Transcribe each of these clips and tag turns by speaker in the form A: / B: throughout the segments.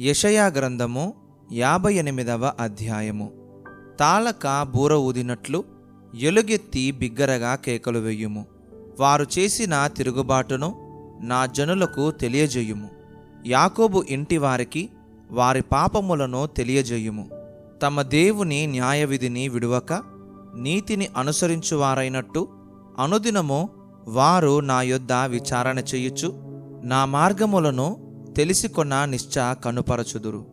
A: యషయా గ్రంథము యాభై ఎనిమిదవ అధ్యాయము. తాళక బూర ఊదినట్లు ఎలుగెత్తి బిగ్గరగా కేకలు వెయ్యుము వారు చేసిన తిరుగుబాటును నా జనులకు తెలియజేయుము. యాకోబు ఇంటి వారికి వారి పాపములను తెలియజేయుము. తమ దేవుని న్యాయవిధిని విడువక నీతిని అనుసరించువారైనట్టు అనుదినము వారు నా యొద్ద విచారణ చేయుచు నా మార్గములను తెలిసికొన్న నిశ్చ కనుపరచుదురు.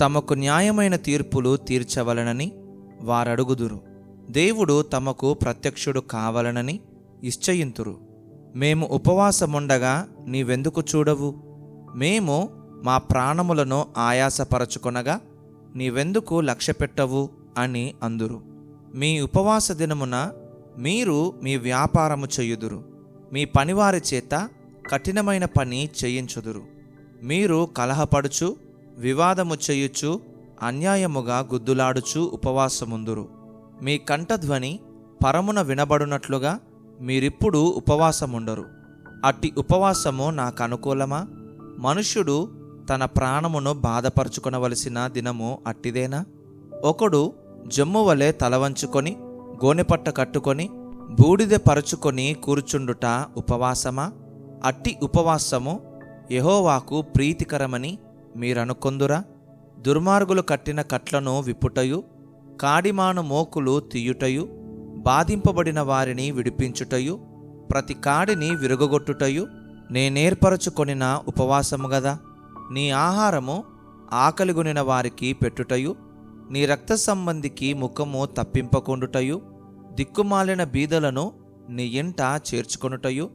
A: తమకు న్యాయమైన తీర్పులు తీర్చవలనని వారడుగుదురు. దేవుడు తమకు ప్రత్యక్షుడు కావలనని నిశ్చయింతురు. మేము ఉపవాసముండగా నీవెందుకు చూడవు? మేము మా ప్రాణములను ఆయాసపరచుకొనగా నీవెందుకు లక్ష్యపెట్టవు అని అందురు. మీ ఉపవాస దినమున మీరు మీ వ్యాపారము చేయుదురు. మీ పనివారి చేత కఠినమైన పని చేయించుదురు. మీరు కలహపడుచు వివాదము చేయుచు అన్యాయముగా గుద్దులాడుచు ఉపవాసముందురు. మీ కంఠధ్వని పరమున వినబడునట్లుగా మీరిప్పుడు ఉపవాసముండరు. అట్టి ఉపవాసము నాకు అనుకూలమా మనుష్యుడు తన ప్రాణమును బాధపరుచుకొనవలసిన దినము అట్టిదేనా? ఒకడు జమ్ము వలె తలవంచుకొని గోనెపట్ట కట్టుకొని బూడిద పరుచుకొని కూర్చుండుట ఉపవాసమా? అట్టి ఉపవాసము యహోవాకు ప్రీతికరమని మీరనుకొందురా? దుర్మార్గులు కట్టిన కట్లను విప్పుటయు కాడిమాను మోకులు తీయుటయు బాధింపబడిన వారిని విడిపించుటయు ప్రతి కాడిని విరుగొట్టుటయు నేనేర్పరచుకొనిన ఉపవాసము గదా? నీ ఆహారము ఆకలిగొనిన వారికి పెట్టుటయు నీ రక్త సంబంధికి ముఖము తప్పింపకుండుటయు దిక్కుమాలిన బీదలను నీ ఇంట చేర్చుకొనుటయు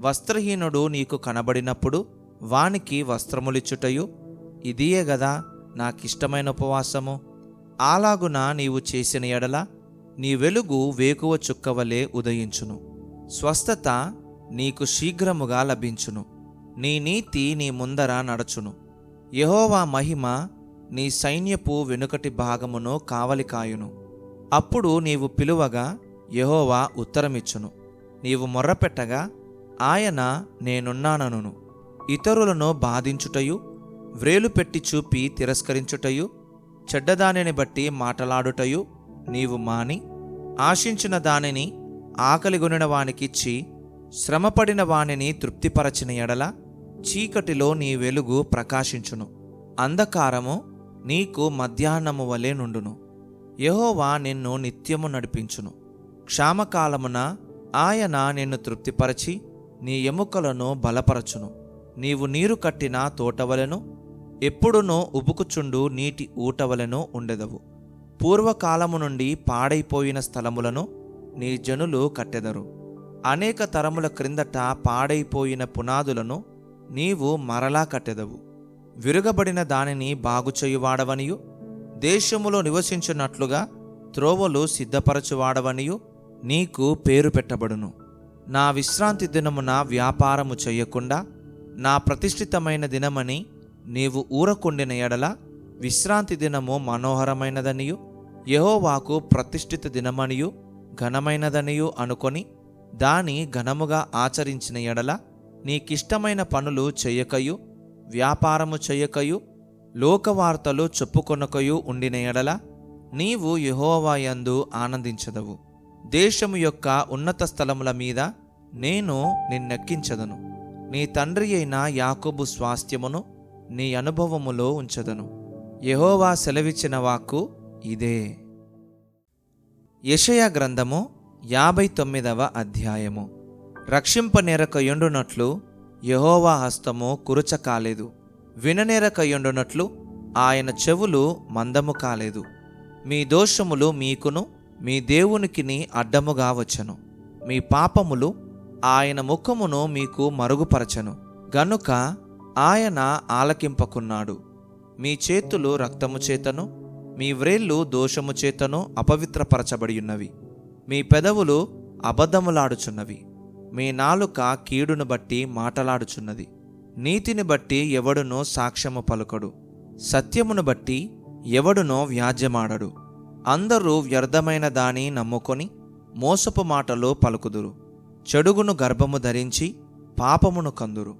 A: వస్త్రహీనుడు నీకు కనబడినప్పుడు వానికి వస్త్రములిచ్చుటయు? ఇదియే గదా నాకిష్టమైన ఉపవాసము. అలాగున నీవు చేసిన ఎడల నీ వెలుగు వేకువ చుక్కవలే ఉదయించును. స్వస్థత నీకు శీఘ్రముగా లభించును. నీ నీతి నీ ముందర నడచును. యహోవా మహిమ నీ సైన్యపు వెనుకటి భాగమును కావలికాయును. అప్పుడు నీవు పిలువగా యహోవా ఉత్తరమిచ్చును. నీవు మొర్రపెట్టగా ఆయన నేనున్నానను ఇతరులను బాధించుటయు వ్రేలు పెట్టి చూపి తిరస్కరించుటయు చెడ్డదానిని బట్టి మాటలాడుటయు నీవు మాని ఆశించిన దానిని ఆకలిగొనిన వానికిచ్చి శ్రమపడిన వానిని తృప్తిపరచిన ఎడల చీకటిలో నీ వెలుగు ప్రకాశించును. అంధకారము నీకు మధ్యాహ్నము వలె నుండును. యహోవా నిన్ను నిత్యము నడిపించును. క్షామకాలమున ఆయన నిన్ను తృప్తిపరచి నీ ఎముకలను బలపరచును. నీవు నీరు కట్టిన తోటవలను ఎప్పుడునో ఉబుకుచుండు నీటి ఊటవలను ఉండెదవు. పూర్వకాలము నుండి పాడైపోయిన స్థలములను నీ జనులు కట్టెదరు. అనేక తరముల క్రిందట పాడైపోయిన పునాదులను నీవు మరలా కట్టెదవు. విరుగబడిన దానిని బాగుచేయువాడవనియు దేశములో నివసించున్నట్లుగా త్రోవలు సిద్ధపరచువాడవనియు నీకు పేరు పెట్టబడును. నా విశ్రాంతి దినమున వ్యాపారము చెయ్యకుండా నా ప్రతిష్ఠితమైన దినమని నీవు ఊరకుండిన ఎడల విశ్రాంతి దినము మనోహరమైనదనియు యహోవాకు ప్రతిష్ఠిత దినమనియు ఘనమైనదనియు అనుకొని దాని ఘనముగా ఆచరించిన ఎడల నీకిష్టమైన పనులు చెయ్యకయు వ్యాపారము చెయ్యకయు లోకవార్తలు చెప్పుకొనకయు ఉండిన ఎడల నీవు యహోవాయందు ఆనందించదవు. దేశము యొక్క ఉన్నత స్థలముల మీద నేను నిన్నెక్కించదను. నీ తండ్రి అయిన యాకోబు స్వాస్థ్యమును నీ అనుభవములో ఉంచదను. యహోవా సెలవిచ్చిన వాక్కు ఇదే. యషయ గ్రంథము యాభై తొమ్మిదవ అధ్యాయము. రక్షింపనేరక ఎండునట్లు యహోవా హస్తము కురుచ కాలేదు. విననేరక ఎండునట్లు ఆయన చెవులు మందము కాలేదు. మీ దోషములు మీకును మీ దేవునికిని అడ్డముగా వచ్చను. మీ పాపములు ఆయన ముఖమును మీకు మరుగుపరచను. గనుక ఆయన ఆలకింపకున్నాడు. మీ చేతులు రక్తము చేతను మీ వ్రేళ్ళు దోషము చేతను అపవిత్రపరచబడి ఉన్నవి మీ పెదవులు అబద్ధములాడుచున్నవి. మీ నాలుక కీడును బట్టి మాటలాడుచున్నది. నీతిని బట్టి ఎవడునో సాక్ష్యము పలుకడు. సత్యమును బట్టి ఎవడునో వ్యాజ్యమాడడు. అందరూ వ్యర్థమైన దాని నమ్ముకొని మోసపు మాటలు పలుకుదురు. చెడుగును గర్భము ధరించి పాపమును కందురు.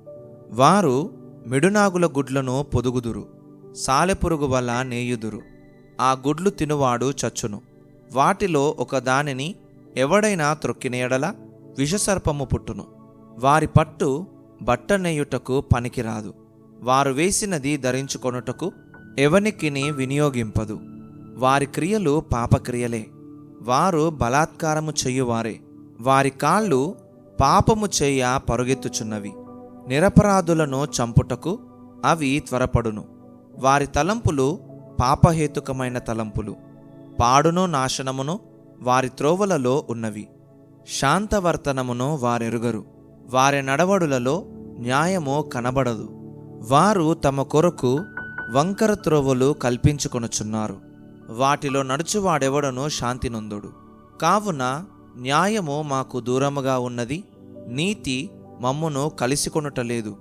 A: వారు మిడునాగుల గుడ్లను పొదుగుదురు. సాలెపురుగు వల్ల నేయుదురు. ఆ గుడ్లు తినువాడు చచ్చును. వాటిలో ఒక దానిని ఎవడైనా త్రొక్కినెడల విషసర్పము పుట్టును. వారి పట్టు బట్ట నేయుటకు పనికిరాదు. వారు వేసినది ధరించుకొనుటకు ఎవనికిని వినియోగింపదు. వారి క్రియలు పాపక్రియలే. వారు బలాత్కారము చెయ్యువారే వారి కాళ్ళు పాపము చేయ పరుగెత్తుచున్నవి. నిరపరాధులను చంపుటకు అవి త్వరపడును. వారి తలంపులు పాపహేతుకమైన తలంపులు. పాడును నాశనమును వారి త్రోవలలో ఉన్నవి. శాంతవర్తనమును వారెరుగరు. వారి నడవడులలో న్యాయము కనబడదు. వారు తమ కొరకు వంకర త్రోవలు కల్పించుకొనుచున్నారు. వాటిలో నడుచువాడెవడను శాంతి నొందుడు. కావున న్యాయము మాకు దూరముగా ఉన్నది నీతి మమ్మును కలిసికొనుటలేదు.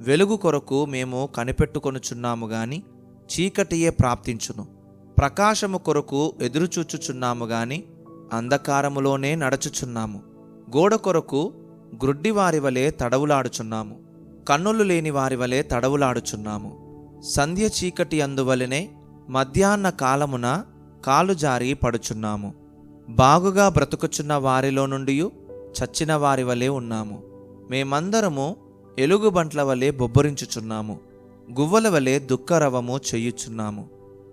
A: వెలుగు కొరకు మేము కనిపెట్టుకొనుచున్నాము గాని చీకటియే ప్రాప్తించును. ప్రకాశము కొరకు ఎదురుచూచుచున్నాము గాని అంధకారములోనే నడచుచున్నాము. గోడ కొరకు గ్రుడ్డివారి వలె తడవులాడుచున్నాము. కన్నులు లేని వారి వలె తడవులాడుచున్నాము. సంధ్య చీకటి అందువలనే మధ్యాహ్న కాలమున కాలు జారి పడుచున్నాము. బాగుగా బ్రతుకుచున్న వారిలో నుండి చచ్చిన వారి వలె ఉన్నాము. మేమందరము ఎలుగుబంట్ల వలె బొబ్బరించుచున్నాము. గువ్వల వలె దుఃఖరవము చెయ్యుచున్నాము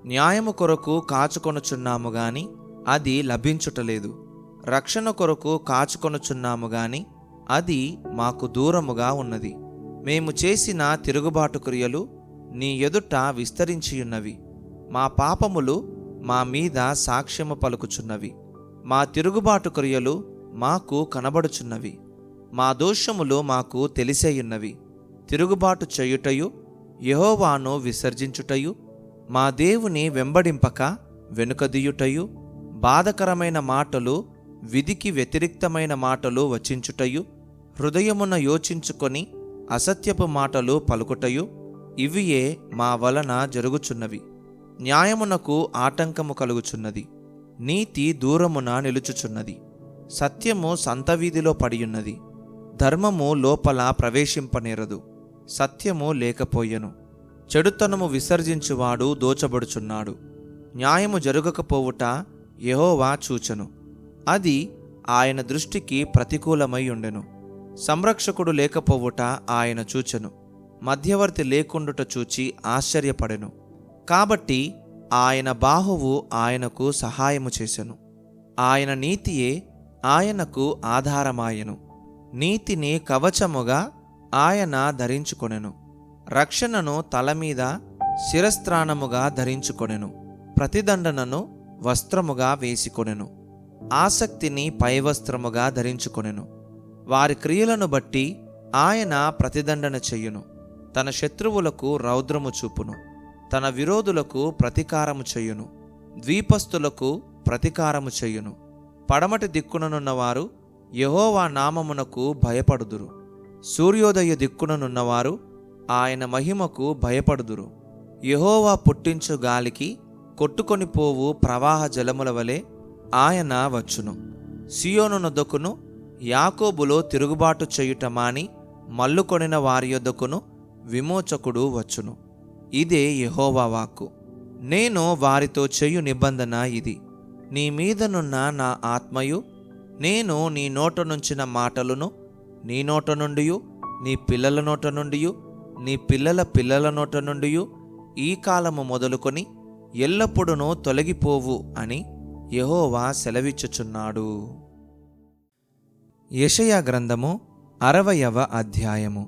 A: న్యాయము కొరకు కాచుకొనుచున్నాము గాని అది లభించుటలేదు. రక్షణ కొరకు కాచుకొనుచున్నాము గాని అది మాకు దూరముగా ఉన్నది. మేము చేసిన తిరుగుబాటు క్రియలు నీ ఎదుట విస్తరించియున్నవి. మా పాపములు మా మీద సాక్ష్యము పలుకుచున్నవి. మా తిరుగుబాటు క్రియలు మాకు కనబడుచున్నవి. మా దోషములు మాకు తెలిసేయున్నవి. తిరుగుబాటు చేయుటయు యహోవాను విసర్జించుటయు మా దేవుని వెంబడింపక వెనుకదీయుటయు బాధకరమైన మాటలు విధికి వ్యతిరిక్తమైన మాటలు వచించుటయు హృదయమున యోచించుకొని అసత్యపు మాటలు పలుకుటయు ఇవియే మా వలన జరుగుచున్నవి. న్యాయమునకు ఆటంకము కలుగుచున్నది. నీతి దూరమున నిలుచుచున్నది. సత్యము సంతవీధిలో పడియున్నది. ధర్మము లోపల ప్రవేశింపనేరదు. సత్యము లేకపోయెను. చెడుతనము విసర్జించువాడు దోచబడుచున్నాడు. న్యాయము జరగకపోవుట యహోవా చూచెను. అది ఆయన దృష్టికి ప్రతికూలమై ఉండెను. సంరక్షకుడు లేకపోవుట ఆయన చూచెను. మధ్యవర్తి లేకుండుట చూచి ఆశ్చర్యపడెను. కాబట్టి ఆయన బాహువు ఆయనకు సహాయము చేసెను. ఆయన నీతియే ఆయనకు ఆధారమాయెను. నీతిని కవచముగా ఆయన ధరించుకొనెను. రక్షణను తల మీద శిరస్త్రాణముగా ధరించుకొనెను. ప్రతిదండనను వస్త్రముగా వేసికొనెను. ఆసక్తిని పైవస్త్రముగా ధరించుకొనెను. వారి క్రియలను బట్టి ఆయన ప్రతిదండన చెయ్యును తన శత్రువులకు రౌద్రము చూపును. తన విరోధులకు ప్రతీకారము చెయ్యును ద్వీపస్తులకు ప్రతీకారము చెయ్యును పడమటి దిక్కుననున్నవారు యహోవా నామమునకు భయపడుదురు. సూర్యోదయ దిక్కుననున్నవారు ఆయన మహిమకు భయపడుదురు. యహోవా పుట్టించు గాలికి కొట్టుకొని పోవు ప్రవాహ జలముల వలె ఆయన వచ్చును. సియోను నొద్దకును యాకోబులో తిరుగుబాటు చేయుట మాని మల్లుకొనిన వారి యొద్దకును విమోచకుడు వచ్చును. ఇదే యహోవా వాక్కు. నేను వారితో చేయు నిబంధన ఇది. నీ మీదనున్న నా ఆత్మయు నేను నీ నోట నుంచిన మాటలను నీ నోట నుండి నీ పిల్లల నోట నుండి నీ పిల్లల పిల్లల నోట నుండి ఈ కాలము మొదలుకొని ఎల్లప్పుడూ తొలగిపోవు అని యహోవా సెలవిచ్చుచున్నాడు. యషయా గ్రంథము అరవయవ అధ్యాయము.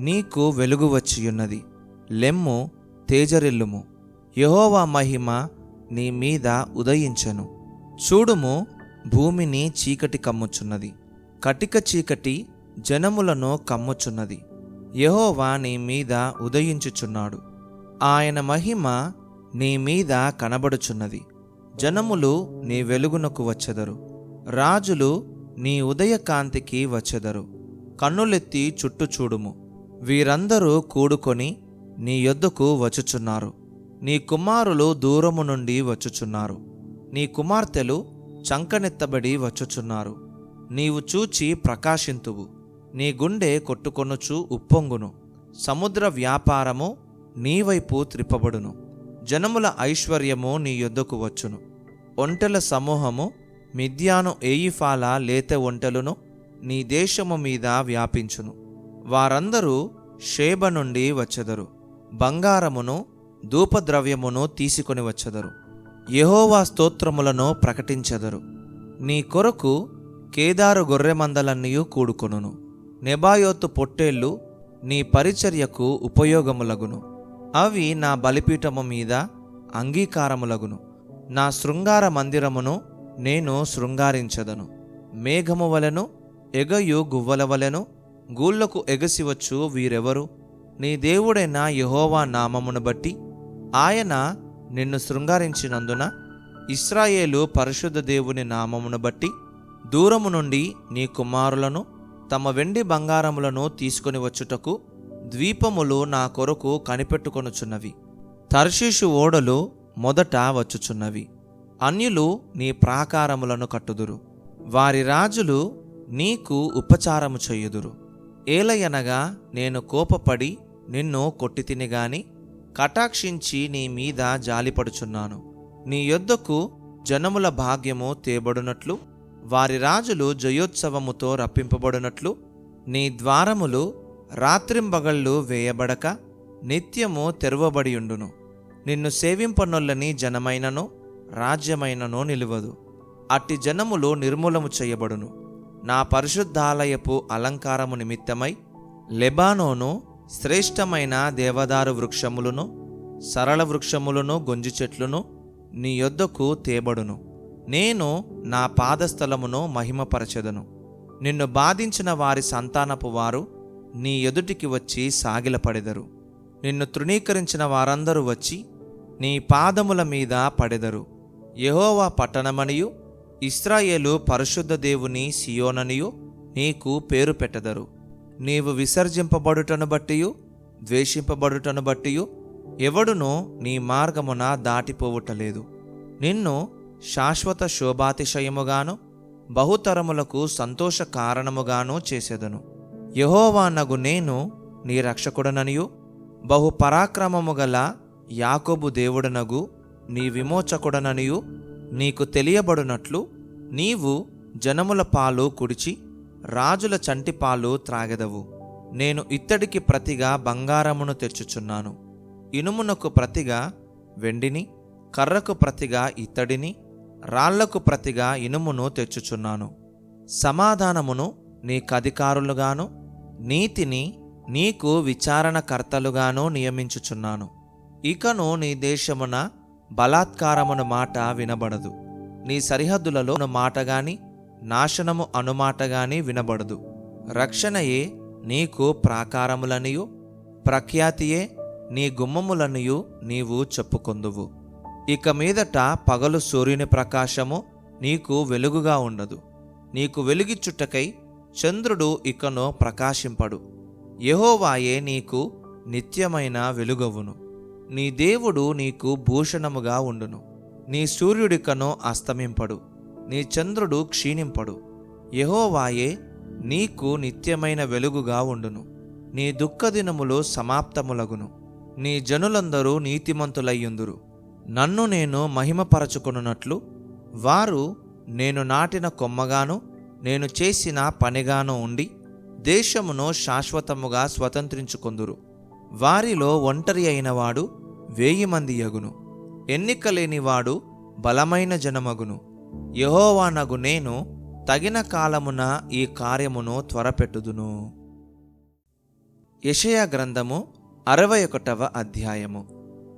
A: నీకు వెలుగు వచ్చియున్నది. లెమ్ము తేజరిల్లుము. యహోవా మహిమ నీ మీద ఉదయించెను. చూడుము భూమిని చీకటి కమ్ముచున్నది. కటిక చీకటి జనములను కమ్ముచున్నది. యహోవా నీ మీద ఉదయించుచున్నాడు. ఆయన మహిమ నీ మీద కనబడుచున్నది. జనములు నీ వెలుగునకు వచ్చెదరు. రాజులు నీ ఉదయకాంతికి వచ్చెదరు. కన్నులెత్తి చుట్టూ చూడుము వీరందరూ కూడుకొని నీ యొద్దకు వచ్చుచున్నారు. నీ కుమారులు దూరము నుండి వచ్చుచున్నారు. నీ కుమార్తెలు చంకనెత్తబడి వచ్చుచున్నారు. నీవు చూచి ప్రకాశింతువు. నీ గుండె కొట్టుకొనుచు ఉప్పొంగును. సముద్ర వ్యాపారము నీ వైపు త్రిప్పబడును. జనముల ఐశ్వర్యము నీ యొద్దకు వచ్చును. ఒంటెల సమూహము మిథ్యాను ఏయిఫాల లేత ఒంటెలను నీ దేశము మీద వ్యాపించును. వారందరూ షేబ నుండి వచ్చెదరు. బంగారమును ధూపద్రవ్యమును తీసుకొని వచ్చెదరు. యహోవా స్తోత్రములను ప్రకటించెదరు. నీ కొరకు కేదారు గొర్రెమందలన్నీయు కూడుకొనును. నెబాయోతు పొట్టేళ్ళు నీ పరిచర్యకు ఉపయోగములగును. అవి నా బలిపీఠము మీద అంగీకారములగును. నా శృంగార మందిరమును నేను శృంగారించదను. మేఘము వలెను ఎగయు గువ్వల వలెను గూళ్ళకు ఎగసివచ్చు వీరెవరు? నీ దేవుడైన యహోవా నామమును బట్టి ఆయన నిన్ను శృంగారించినందున ఇస్రాయేలు పరిశుద్ధ దేవుని నామమును బట్టి దూరము నుండి నీ కుమారులను తమ వెండి బంగారములను తీసుకొని వచ్చుటకు ద్వీపములు నా కొరకు కనిపెట్టుకొనుచున్నవి. తర్షీషు ఓడలు మొదట వచ్చుచున్నవి. అన్యులు నీ ప్రాకారములను కట్టుదురు. వారి రాజులు నీకు ఉపచారము చెయ్యుదురు ఏలయనగా నేను కోపపడి నిన్ను కొట్టి తినిగాని కటాక్షించి నీ మీద జాలిపడుచున్నాను. నీ యొద్దకు జనముల భాగ్యము తేబడునట్లు వారి రాజులు జయోత్సవముతో రప్పింపబడునట్లు నీ ద్వారములు రాత్రింబగళ్ళు వేయబడక నిత్యము తెరవబడియుండును. నిన్ను సేవింపనొల్లని జనమైనను రాజ్యమైనను నిలువదు. అట్టి జనములు నిర్మూలము చేయబడును. నా పరిశుద్ధాలయపు అలంకారము నిమిత్తమై లెబానోను శ్రేష్టమైన దేవదారు వృక్షములను సరళ వృక్షములను గొంజి చెట్లును నీ యొద్దకు తేబడును. నేను నా పాదస్థలమును మహిమపరచెదను. నిన్ను బాధించిన వారి సంతానపు వారు నీ ఎదుటికి వచ్చి సాగిలపడెదరు. నిన్ను తృణీకరించిన వారందరూ వచ్చి నీ పాదముల మీద పడెదరు. యహోవా పట్టణమనియు ఇస్రాయేలు పరిశుద్ధ దేవుని సియోననియు నీకు పేరు పెట్టెదరు. నీవు విసర్జింపబడుటను బట్టియు ద్వేషింపబడుటను బట్టియు ఎవడునూ నీ మార్గమున దాటిపోవుటలేదు. నిన్ను శాశ్వత శోభాతిశయముగాను బహుతరములకు సంతోష కారణముగాను చేసేదను. యహోవానగు నేను నీ రక్షకుడననియు బహు పరాక్రమము గల యాకోబు దేవుడనగు నీ విమోచకుడననియు నీకు తెలియబడునట్లు నీవు జనముల పాలు కుడిచి రాజుల చంటిపాలు త్రాగెదవు. నేను ఇత్తడికి ప్రతిగా బంగారమును తెచ్చుచున్నాను. ఇనుమునకు ప్రతిగా వెండిని కర్రకు ప్రతిగా ఇత్తడిని రాళ్ళకు ప్రతిగా ఇనుమును తెచ్చుచున్నాను. సమాధానమును నీకధికారులుగాను నీతిని నీకు విచారణకర్తలుగాను నియమించుచున్నాను. ఇకను నీ దేశమున బలాత్కారమున మాట వినబడదు. నీ సరిహద్దులలో మాట గాని నాశనము అనుమాటగాని వినబడదు. రక్షణయే నీకు ప్రాకారములనియు ప్రఖ్యాతియే నీ గుమ్మములనియు నీవు చెప్పుకొందువు. ఇక మీదట పగలు సూర్యుని ప్రకాశము నీకు వెలుగుగా ఉండదు. నీకు వెలుగిచ్చుటకై చంద్రుడు ఇకను ప్రకాశింపడు. యహోవాయే నీకు నిత్యమైన వెలుగవును. నీ దేవుడు నీకు భూషణముగా ఉండును. నీ సూర్యుడికను అస్తమింపడు. నీ చంద్రుడు క్షీణింపడు. యహోవాయే నీకు నిత్యమైన వెలుగుగా ఉండును. నీ దుఃఖదినములు సమాప్తములగును. నీ జనులందరూ నీతిమంతులయ్యుందురు. నన్ను నేను మహిమపరచుకొనున్నట్లు వారు నేను నాటిన కొమ్మగాను నేను చేసిన పనిగాను ఉండి దేశమును శాశ్వతముగా స్వతంత్రించుకొందురు. వారిలో ఒంటరి అయినవాడు వేయి మంది యగును. ఎన్నిక లేనివాడు బలమైన జనమగును. యహోవానగు నేను తగిన కాలమున ఈ కార్యమును త్వరపెట్టుదును. యషయ గ్రంథము అరవై ఒకటవ అధ్యాయము.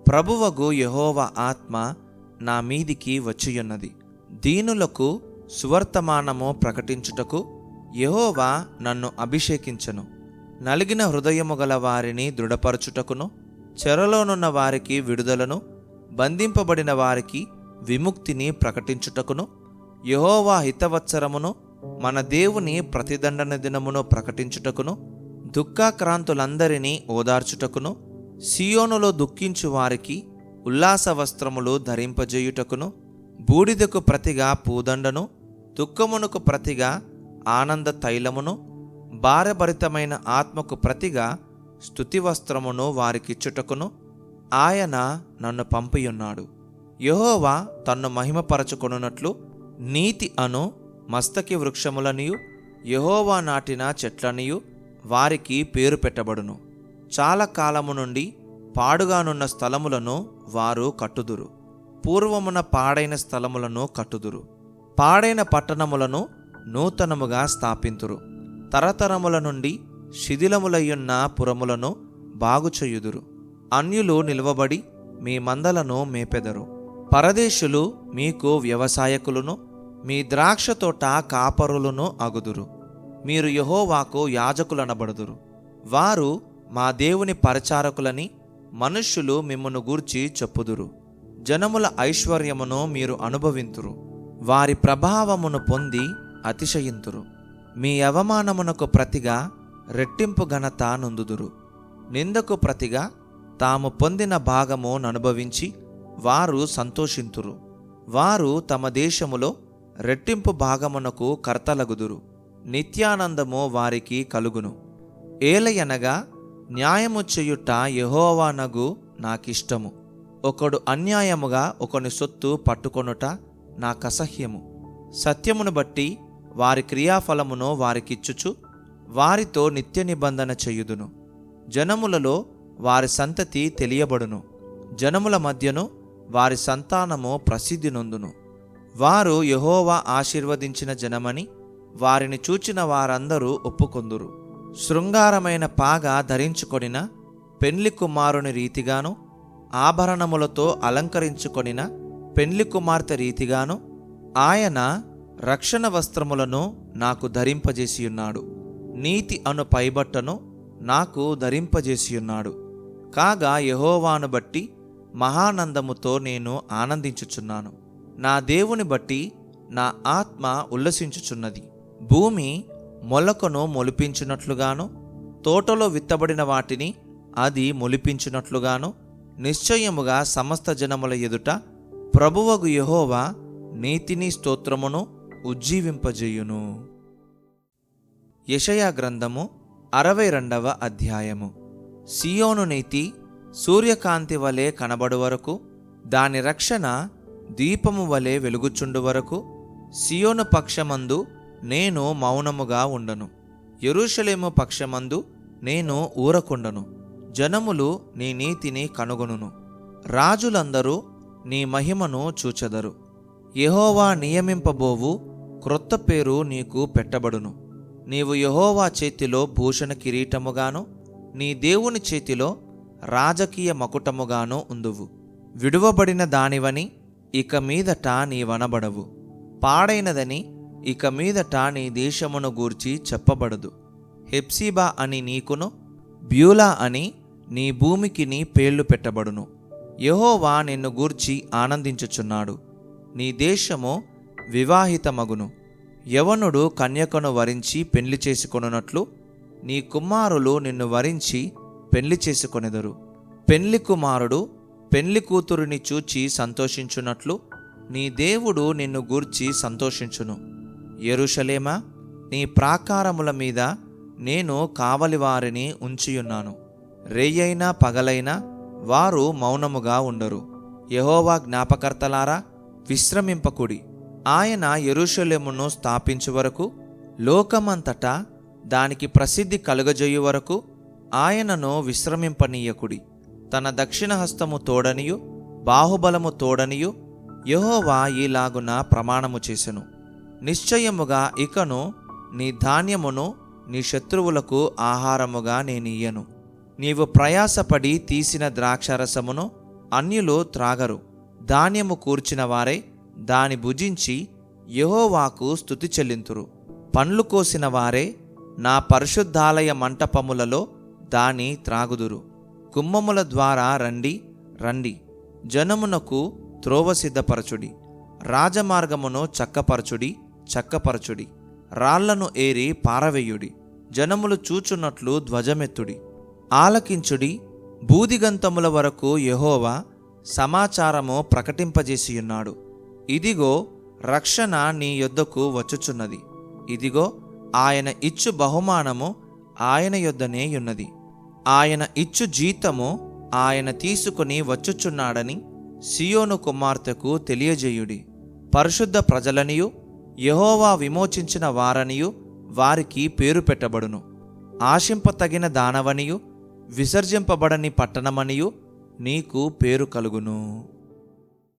A: ప్రభువగు యహోవ ఆత్మ నా మీదికి వచ్చియున్నది. దీనులకు సువర్తమానము ప్రకటించుటకు యహోవా నన్ను అభిషేకించను. నలిగిన హృదయము గల వారిని దృఢపరచుటకును చెరలోనున్న వారికి విడుదలను బంధింపబడిన వారికి విముక్తిని ప్రకటించుటకును యహోవా హితవత్సరమును మన దేవుని ప్రతిదండన దినమును ప్రకటించుటకును దుఃఖాక్రాంతులందరినీ ఓదార్చుటకును సియోనులో దుఃఖించు వారికి ఉల్లాస వస్త్రములు ధరింపజేయుటకును బూడిదకు ప్రతిగా పూదండను దుఃఖమునకు ప్రతిగా ఆనంద తైలమును భారభరితమైన ఆత్మకు ప్రతిగా స్తుతి వస్త్రమును వారికిచ్చుటకును ఆయన నన్ను పంపియున్నాడు. యహోవా తన్ను మహిమపరచుకొనున్నట్లు నీతి అను మస్తకి వృక్షములనియు యహోవా నాటిన చెట్లనియు వారికి పేరు పెట్టబడును. చాలా కాలము నుండి పాడుగానున్న స్థలములను వారు కట్టుదురు. పూర్వమున పాడైన స్థలములను కట్టుదురు. పాడైన పట్టణములను నూతనముగా స్థాపింతురు. తరతరముల నుండి శిథిలములయ్యున్న పురములను బాగుచేయుదురు. అన్యులు నిలువబడి మీ మందలను మేపెదరు. పరదేశులు మీకు వ్యవసాయకులను మీ ద్రాక్ష తోట కాపరులను అగుదురు. మీరు యహోవాకు యాజకులనబడుదురు. వారు మా దేవుని పరిచారకులని మనుష్యులు మిమ్మను గూర్చి చెప్పుదురు. జనముల ఐశ్వర్యమును మీరు అనుభవింతురు. వారి ప్రభావమును పొంది అతిశయింతురు. మీ అవమానమునకు ప్రతిగా రెట్టింపు ఘనత నొందుదురు. నిందకు ప్రతిగా తాము పొందిన భాగము అనుభవించి వారు సంతోషింతురు. వారు తమ దేశములో రెట్టింపు భాగమునకు కర్తలగుదురు. నిత్యానందము వారికి కలుగును. ఏలయనగా న్యాయము చేయుట యహోవానగు నాకిష్టము. ఒకడు అన్యాయముగా ఒకని సొత్తు పట్టుకొనుట నాకసహ్యము సత్యమును బట్టి వారి క్రియాఫలమును వారికిచ్చుచు వారితో నిత్య నిబంధన చేయుదును. జనములలో వారి సంతతి తెలియబడును. జనముల మధ్యను వారి సంతానము ప్రసిద్ధి నొందును. వారు యహోవా ఆశీర్వదించిన జనమని వారిని చూచిన వారందరూ ఒప్పుకొందురు. శృంగారమైన పాగ ధరించుకొనిన పెండ్లి కుమారుని రీతిగాను ఆభరణములతో అలంకరించుకొనిన పెండ్లి కుమార్తె రీతిగాను ఆయన రక్షణ వస్త్రములను నాకు ధరింపజేసియున్నాడు. నీతి అను పైబట్టను నాకు ధరింపజేసియున్నాడు. కాగా యహోవాను బట్టి మహానందముతో నేను ఆనందించుచున్నాను. నా దేవుని బట్టి నా ఆత్మ ఉల్లసించుచున్నది. భూమి మొలకను మొలిపించినట్లుగాను తోటలో విత్తబడిన వాటిని అది మొలిపించినట్లుగాను నిశ్చయముగా సమస్త జనముల ఎదుట ప్రభువగు యహోవా నీతిని స్తోత్రమును ఉజ్జీవింపజేయును. యషయా గ్రంథము అరవై రెండవ అధ్యాయము. సియోను నీతి సూర్యకాంతి వలె కనబడు వరకు దాని రక్షణ దీపము వలె వెలుగుచుండు వరకు సియోను పక్షమందు నేను మౌనముగా ఉండను. ఎరుషలేము పక్షమందు నేను ఊరకుండను. జనములు నీ నీతిని కనుగొనును. రాజులందరూ నీ మహిమను చూచెదరు. యహోవా నియమింపబోవు క్రొత్త పేరు నీకు పెట్టబడును. నీవు యహోవా చేతిలో భూషణ కిరీటముగాను నీ దేవుని చేతిలో రాజకీయ మకుటముగాను ఉందువు. విడువబడిన దానివని ఇక మీదట నీవనబడవు పాడైనదని ఇక మీదట నీ దేశమును గూర్చి చెప్పబడదు. హెప్సిబా అని నీకును బ్యూలా అని నీ భూమికి నీ పేర్లు పెట్టబడును. యహోవా నిన్ను గూర్చి ఆనందించుచున్నాడు. నీ దేశము వివాహితమగును. యవనుడు కన్యకను వరించి పెళ్ళి చేసుకొనున్నట్లు నీ కుమారులు నిన్ను వరించి పెళ్ళి చేసుకొనెదరు. పెళ్ళి కుమారుడు పెళ్ళి కూతురిని చూచి సంతోషించున్నట్లు నీ దేవుడు నిన్ను గూర్చి సంతోషించును. ఎరుషలేమా నీ ప్రాకారముల మీద నేను కావలి వారిని ఉంచియున్నాను. రేయైనా పగలైనా వారు మౌనముగా ఉండరు. యహోవా జ్ఞాపకర్తలారా విశ్రమింపకుడి. ఆయన ఎరుషలేమును స్థాపించు వరకు లోకమంతటా దానికి ప్రసిద్ధి కలుగజేయు వరకు ఆయనను విశ్రమింపనీయకుడి. తన దక్షిణ హస్తము తోడనియు బాహుబలము తోడనియు యహోవా ఈలాగున ప్రమాణము చేసెను. నిశ్చయముగా ఇకను నీ ధాన్యమును నీ శత్రువులకు ఆహారముగా నేనియ్యను. నీవు ప్రయాసపడి తీసిన ద్రాక్షరసమును అన్యులు త్రాగరు. ధాన్యము కూర్చిన వారే దాని భుజించి యహోవాకు స్థుతి చెల్లింతురు. పండ్లు కోసిన వారే నా పరిశుద్ధాలయ మంటపములలో దాని త్రాగుదురు. కుమ్మముల ద్వారా రండి రండి. జనమునకు త్రోవ సిద్ధపరచుడి. రాజమార్గమును చక్కపరచుడి చక్కపరచుడి. రాళ్ళను ఏరి పారవేయుడి. జనములు చూచున్నట్లు ధ్వజమెత్తుడి. ఆలకించుడి. బూదిగంతముల వరకు యహోవా సమాచారము ప్రకటింపజేసియున్నాడు. ఇదిగో రక్షణ నీ యొద్దకు వచ్చుచున్నది. ఇదిగో ఆయన ఇచ్చు బహుమానము ఆయన యొద్దనే ఉన్నది. ఆయన ఇచ్చు జీతము ఆయన తీసుకుని వచ్చుచున్నాడని సియోను కుమార్తెకు తెలియజేయుడి. పరిశుద్ధ ప్రజలనియు యహోవా విమోచించిన వారనియు వారికి పేరు పెట్టబడును. ఆశింపతగిన దానవనియు విసర్జింపబడని పట్టణమనియు నీకు పేరు కలుగును.